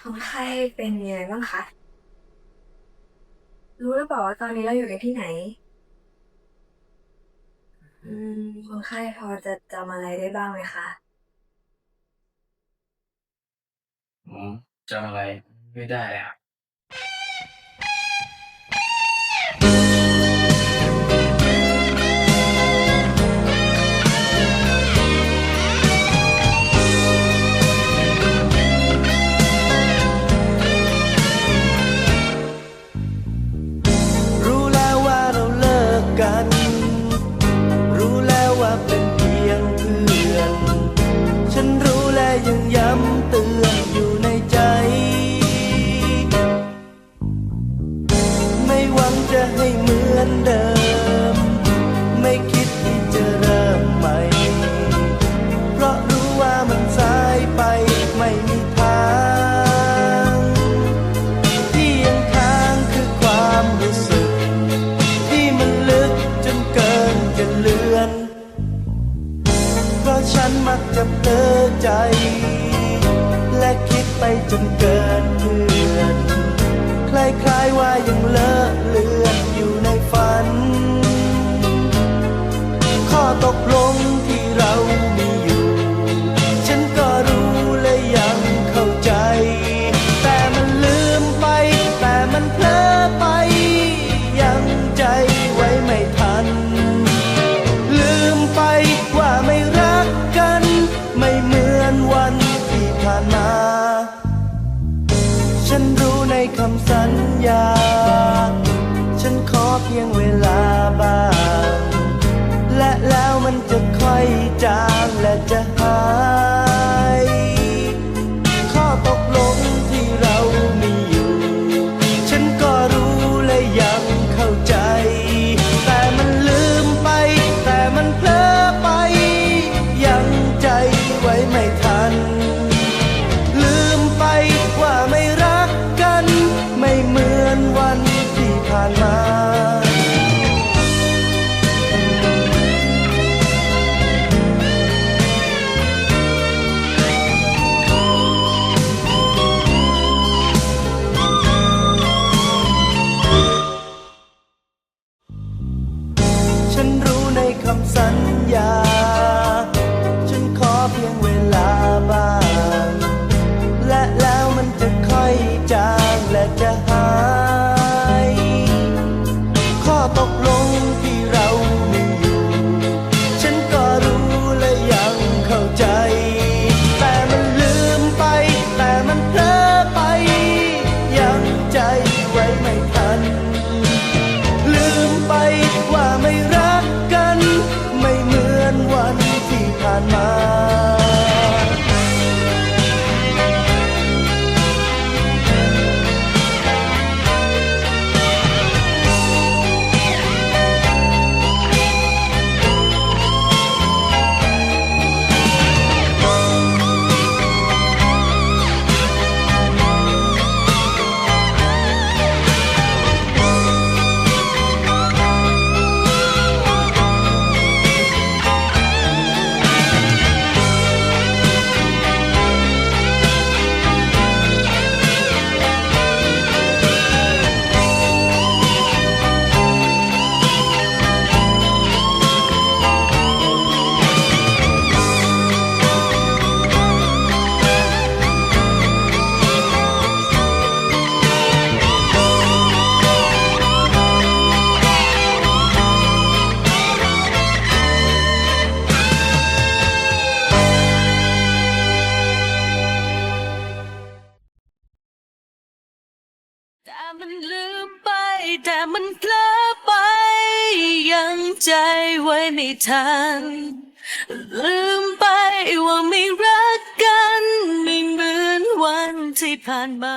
คนไข้เป็นยังไงบ้างคะ รู้หรือเปล่าว่าตอนนี้เราอยู่กันที่ไหน อืม คนไข้พอจะจำอะไรได้บ้างไหมคะอืมจำอะไรไม่ได้เลยครับ ไม่หวังจะให้เหมือนเดิม ไม่คิดที่จะเริ่มใหม่ เพราะรู้ว่ามันสายไปไม่มีทาง ที่ยังค้างคือความรู้สึก ที่มันลึกจนเกินจะเลือน เพราะฉันมักจะเพ้อใจ และคิดไปจนเกินเพื่อนคล้ายๆว่ายังเลอ มันเพลอไป ยังใจไว้ไม่ทัน ลืมไปว่าไม่รักกัน ไม่เหมือนวันที่ผ่านมา